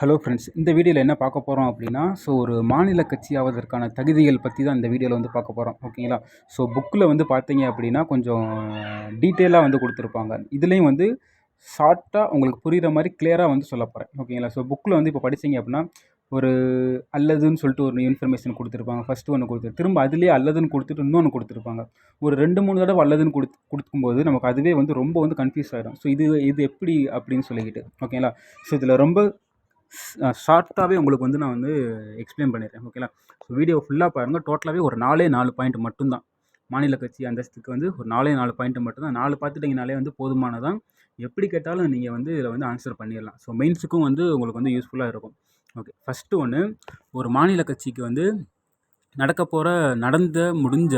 Hello friends இந்த வீடியோவில் என்ன பார்க்க போகிறோம் அப்படின்னா ஸோ ஒரு மாநில கட்சி ஆவதற்கான தகுதிகள் பற்றி தான் இந்த வீடியோவில் வந்து பார்க்க போகிறோம் ஓகேங்களா ஸோ புக்கில் வந்து பார்த்தீங்க அப்படின்னா கொஞ்சம் டீட்டெயிலாக வந்து கொடுத்துருப்பாங்க. இதுலேயும் வந்து ஷார்ட்டாக உங்களுக்கு புரிகிற மாதிரி கிளியராக வந்து சொல்ல போகிறேன் ஓகேங்களா ஸோ புக்கில் வந்து இப்போ படிச்சீங்க அப்படின்னா ஒரு அல்லதுன்னு சொல்லிட்டு ஒரு இன்ஃபர்மேஷன் கொடுத்துருப்பாங்க. ஃபஸ்ட்டு ஒன்று கொடுத்து திரும்ப அதுலேயே அல்லதுன்னு கொடுத்துட்டு இன்னொன்று கொடுத்துருப்பாங்க. ஒரு ரெண்டு மூணு தடவை அல்லதுன்னு கொடுத்து கொடுக்கும்போது நமக்கு அதுவே வந்து ரொம்ப வந்து கன்ஃபியூஸ் ஆகிடும் ஸோ இது இது எப்படி அப்படின்னு சொல்லிக்கிட்டு ஓகேங்களா ஸோ இதில் ரொம்ப ஷார்ட்டாகவே உங்களுக்கு வந்து நான் வந்து எக்ஸ்பிளைன் பண்ணிடுறேன் ஓகேங்களா ஸோ வீடியோ ஃபுல்லாக பாருங்கள் டோட்டலாகவே ஒரு நாலே நாலு பாயிண்ட் மட்டும்தான். மாநில கட்சி அந்தஸ்துக்கு வந்து ஒரு நாலே நாலு பாயிண்ட் மட்டும்தான். நாலு பார்த்துட்டிங்கனாலே வந்து போதுமானதான். எப்படி கேட்டாலும் நீங்கள் வந்து இதில் வந்து ஆன்சர் பண்ணிடலாம். ஸோ மெயின்ஸுக்கும் வந்து உங்களுக்கு வந்து யூஸ்ஃபுல்லாக இருக்கும். ஓகே ஃபஸ்ட்டு ஒன்று ஒரு மாநில கட்சிக்கு வந்து நடக்க போகிற நடந்த முடிஞ்ச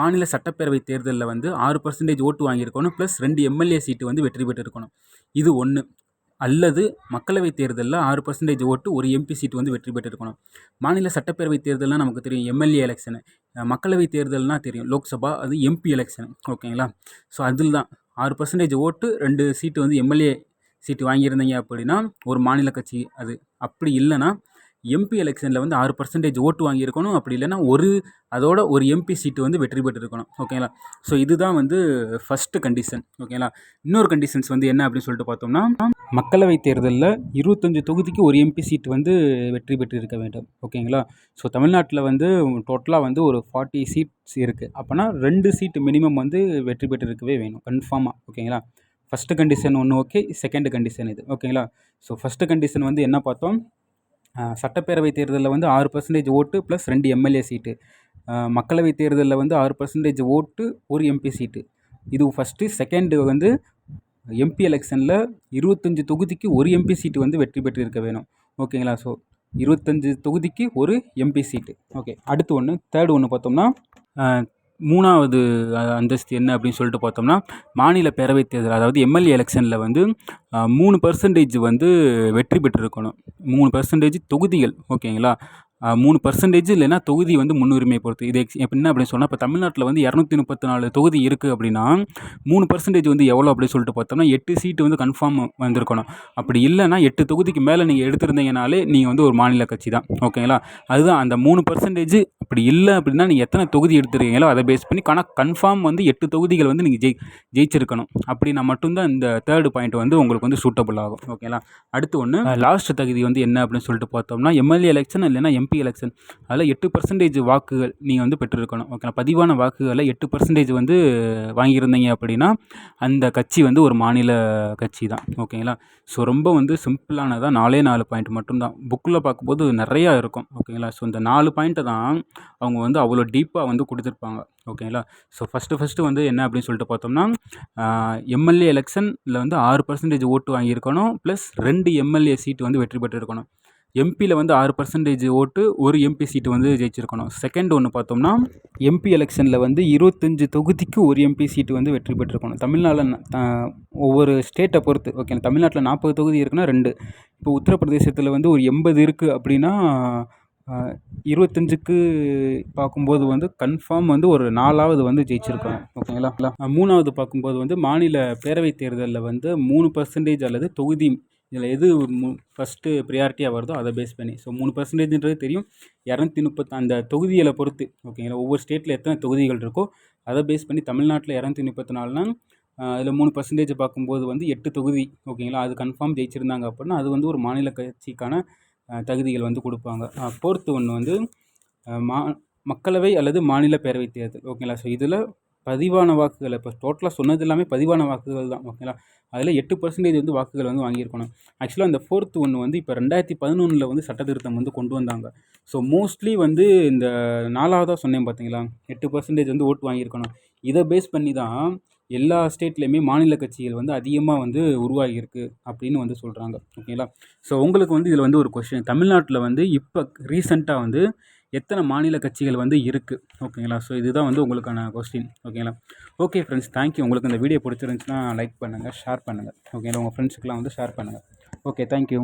மாநில சட்டப்பேரவை தேர்தலில் வந்து ஆறு பர்சன்டேஜ் ஓட்டு வாங்கியிருக்கணும் ப்ளஸ் ரெண்டு எம்எல்ஏ சீட்டு வந்து வெற்றி பெற்றிருக்கணும். இது ஒன்று அல்லது மக்களவை தேர்தலில் ஆறு பர்சன்டேஜ் ஓட்டு ஒரு எம்பி சீட்டு வந்து வெற்றி பெற்றிருக்கணும். மாநில சட்டப்பேரவை தேர்தல்னால் நமக்கு தெரியும் எம்எல்ஏ எலெக்ஷனு மக்களவை தேர்தல்னால் தெரியும். லோக்சபா அது எம்பி எலெக்ஷன் ஓகேங்களா? ஸோ அதில் தான் ஆறு பர்சன்டேஜ் ஓட்டு ரெண்டு சீட்டு வந்து எம்எல்ஏ சீட்டு வாங்கியிருந்தீங்க அப்படின்னா ஒரு மாநில கட்சி அது. அப்படி இல்லைன்னா எம்பி எலெக்ஷனில் வந்து ஆறு பர்சன்டேஜ் ஓட்டு வாங்கியிருக்கணும். அப்படி இல்லைன்னா ஒரு அதோட ஒரு எம்பி சீட்டு வந்து வெற்றி பெற்றிருக்கணும். ஓகேங்களா ஸோ இதுதான் வந்து ஃபஸ்ட்டு கண்டிஷன் ஓகேங்களா இன்னொரு கண்டிஷன்ஸ் வந்து என்ன அப்படின்னு சொல்லிட்டு பார்த்தோம்னா மக்களவை தேர்தலில் இருபத்தஞ்சு தொகுதிக்கு ஒரு எம்பி சீட் வந்து வெற்றி பெற்றிருக்க வேண்டும். ஓகேங்களா ஸோ தமிழ்நாட்டில் வந்து டோட்டலாக வந்து ஒரு ஃபார்ட்டி சீட்ஸ் இருக்குது அப்போனா ரெண்டு சீட்டு மினிமம் வந்து வெற்றி பெற்றிருக்கவே வேணும். கன்ஃபார்மாக ஓகேங்களா ஃபஸ்ட்டு கண்டிஷன் ஒன்று ஓகே செகண்ட் கண்டிஷன் இது. ஓகேங்களா ஸோ ஃபஸ்ட்டு கண்டிஷன் வந்து என்ன பார்த்தோம்? சட்டப்பேரவை தேர்தலில் வந்து ஆறு பர்சன்டேஜ் ஓட்டு ப்ளஸ் ரெண்டு எம்எல்ஏ சீட்டு. மக்களவை தேர்தலில் வந்து ஆறு பர்சன்டேஜ் ஓட்டு ஒரு எம்பி சீட்டு. இது ஃபஸ்ட்டு செகண்டு வந்து எம்பி எலெக்ஷனில் இருபத்தஞ்சி தொகுதிக்கு ஒரு எம்பி சீட்டு வந்து வெற்றி பெற்றிருக்க வேணும். ஓகேங்களா ஸோ இருபத்தஞ்சி தொகுதிக்கு ஒரு எம்பி சீட்டு. ஓகே அடுத்து ஒன்று தேர்டு ஒன்று பார்த்தோம்னா மூணாவது அந்தஸ்து என்ன அப்படின்னு சொல்லிட்டு பார்த்தோம்னா மாநில பேரவைத் தேர்தல் அதாவது எம்எல்ஏ எலெக்ஷனில் வந்து மூணு பர்சன்டேஜ் வந்து வெற்றி பெற்றிருக்கணும். மூணு பர்சன்டேஜ் தொகுதிகள் ஓகேங்களா மூணு பர்சன்டேஜ் இல்லைன்னா தொகுதி வந்து முன்னுரிமை பொறுத்து. இது எக்ஸ் என்ன அப்படின்னு சொன்னால் இப்போ தமிழ்நாட்டில் வந்து இரநூத்தி முப்பத்தி நாலு தொகுதி இருக்குது அப்படின்னா மூணு பர்சன்டேஜ் வந்து எவ்வளோ அப்படின்னு சொல்லிட்டு பார்த்தோம்னா எட்டு சீட்டு வந்து கன்ஃபார்ம் வந்திருக்கணும். அப்படி இல்லைன்னா எட்டு தொகுதிக்கு மேலே நீங்கள் எடுத்திருந்தீங்கனாலே நீங்கள் வந்து ஒரு மாநில கட்சி தான். ஓகேங்களா அதுதான் அந்த மூணு பர்சன்டேஜ் அப்படி இல்லை அப்படின்னா நீங்கள் எத்தனை தொகுதி எடுத்துருக்கீங்களோ அதை பேஸ் பண்ணி கணக்கு கன்ஃபார்ம் வந்து எட்டு தொகுதிகள் வந்து நீங்கள் ஜெய் ஜெயிச்சிருக்கணும். அப்படின்னா மட்டும்தான் இந்த தேர்டு பாயிண்ட் வந்து உங்களுக்கு வந்து சூட்டபுள் ஆகும். ஓகேங்களா அடுத்து ஒன்று லாஸ்ட் தகுதி வந்து என்ன அப்படின்னு சொல்லிட்டு பார்த்தோம்னா எம்எல்ஏ எலெக்ஷன் இல்லைன்னா எம்பி எம்பி எலெக்ஷன் அதில் எட்டு பர்சன்டேஜ் வாக்குகள் நீங்கள் வந்து பெற்றிருக்கணும். ஓகேங்களா பதிவான வாக்குகளில் எட்டு பர்சன்டேஜ் வந்து வாங்கியிருந்தீங்க அப்படின்னா அந்த கட்சி வந்து ஒரு மாநில கட்சி தான் ஓகேங்களா ஸோ ரொம்ப வந்து சிம்பிளானதாக நாலே நாலு பாயிண்ட் மட்டும்தான். புக்கில் பார்க்கும்போது நிறையா இருக்கும். ஓகேங்களா ஸோ இந்த நாலு பாயிண்ட்டை தான் அவங்க வந்து அவ்வளோ டீப்பாக வந்து கொடுத்துருப்பாங்க. ஓகேங்களா ஸோ ஃபஸ்ட்டு ஃபஸ்ட்டு வந்து என்ன அப்படின்னு சொல்லிட்டு பார்த்தோம்னா எம்எல்ஏ எலெக்ஷனில் வந்து ஆறு பர்சன்டேஜ் ஓட்டு வாங்கியிருக்கணும். ப்ளஸ் ரெண்டு எம்எல்ஏ சீட்டு வந்து வெற்றி பெற்றிருக்கணும். எம்பியில் வந்து ஆறு பர்சன்டேஜ் ஓட்டு ஒரு எம்பி சீட்டு வந்து ஜெயிச்சிருக்கணும். செகண்ட் ஒன்று பார்த்தோம்னா எம்பி எலெக்ஷனில் வந்து இருபத்தஞ்சி தொகுதிக்கு ஒரு எம்பி சீட்டு வந்து வெற்றி பெற்றிருக்கணும். தமிழ்நாட்டில் ஒவ்வொரு ஸ்டேட்டை பொறுத்து ஓகே தமிழ்நாட்டில் நாற்பது தொகுதி இருக்குன்னா ரெண்டு. இப்போ உத்தரப்பிரதேசத்தில் வந்து ஒரு எண்பது இருக்குது அப்படின்னா இருபத்தஞ்சுக்கு பார்க்கும்போது வந்து கன்ஃபார்ம் வந்து ஒரு நாலாவது வந்து ஜெயிச்சிருக்கணும். ஓகேங்களா மூணாவது பார்க்கும்போது வந்து மாநில பேரவைத் தேர்தலில் வந்து மூணு பர்சன்டேஜ் அல்லது தொகுதி இதில் எது மு ஃபஸ்ட்டு ப்ரியாரிட்டியாக வருதோ அதை பேஸ் பண்ணி. ஸோ மூணு பர்சன்டேஜ்ன்றது தெரியும். இரநூத்தி முப்பத்தி அந்த தொகுதிகளை பொறுத்து ஓகேங்களா ஒவ்வொரு ஸ்டேட்டில் எத்தனை தொகுதிகள் இருக்கோ அதை பேஸ் பண்ணி தமிழ்நாட்டில் இரநூத்தி முப்பத்தி நாலுனா அதில் மூணு பர்சன்டேஜ் பார்க்கும்போது வந்து எட்டு தொகுதி ஓகேங்களா அது கன்ஃபார்ம் ஜெயிச்சிருந்தாங்க அப்படின்னா அது வந்து ஒரு மாநில கட்சிக்கான தகுதிகள் வந்து கொடுப்பாங்க. ஃபோர்த்து ஒன்று வந்து மா மக்களவை அல்லது மாநில பேரவை தேர்தல் ஓகேங்களா ஸோ இதில் பதிவான வாக்குகள். இப்போ டோட்டலாக சொன்னது எல்லாமே பதிவான வாக்குகள் தான் ஓகேங்களா அதில் எட்டு பர்சன்டேஜ் வந்து வாக்குகள் வந்து வாங்கியிருக்கணும். ஆக்சுவலாக அந்த ஃபோர்த்து ஒன்று வந்து இப்போ ரெண்டாயிரத்தி பதினொன்றில் வந்து சட்ட திருத்தம் வந்து கொண்டு வந்தாங்க. ஸோ மோஸ்ட்லி வந்து இந்த நாலாவதாக சொன்னேன் பார்த்தீங்களா எட்டு பர்சன்டேஜ் வந்து ஓட்டு வாங்கியிருக்கணும். இதை பேஸ் பண்ணி தான் எல்லா ஸ்டேட்லேயுமே மாநில கட்சிகள் வந்து அதிகமாக வந்து உருவாகியிருக்கு அப்படின்னு வந்து சொல்கிறாங்க ஓகேங்களா ஸோ உங்களுக்கு வந்து இதில் வந்து ஒரு கொஷின் தமிழ்நாட்டில் வந்து இப்போ ரீசெண்டாக வந்து எத்தனை மாநில கட்சிகள் வந்து இருக்குது ஓகேங்களா? ஸோ இதுதான் வந்து உங்களுக்கான கொஸ்டின் ஓகேங்களா? ஓகே ஃப்ரெண்ட்ஸ் தேங்க்யூ உங்களுக்கு இந்த வீடியோ பிடிச்சிருந்துச்சுன்னா லைக் பண்ணுங்கள் ஷேர் பண்ணுங்கள் ஓகேங்களா? உங்கள் ஃப்ரெண்ட்ஸுக்கெலாம் வந்து ஷேர் பண்ணுங்கள் ஓகே தேங்க்யூ